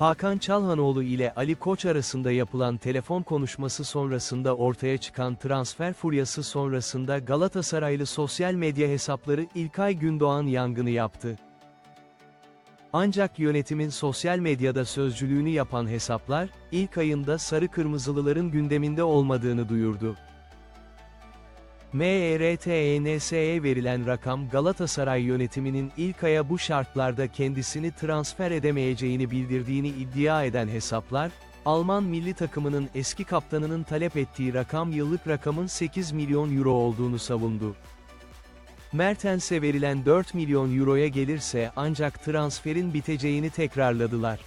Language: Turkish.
Hakan Çalhanoğlu ile Ali Koç arasında yapılan telefon konuşması sonrasında ortaya çıkan transfer furyası sonrasında Galatasaraylı sosyal medya hesapları İlkay Gündoğan yangını yaptı. Ancak yönetimin sosyal medyada sözcülüğünü yapan hesaplar, ilk ayında sarı kırmızılıların gündeminde olmadığını duyurdu. E MRTNS'ye verilen rakam Galatasaray yönetiminin ilk aya bu şartlarda kendisini transfer edemeyeceğini bildirdiğini iddia eden hesaplar, Alman milli takımının eski kaptanının talep ettiği rakam yıllık rakamın 8 milyon euro olduğunu savundu. Mertens'e verilen 4 milyon euroya gelirse ancak transferin biteceğini tekrarladılar.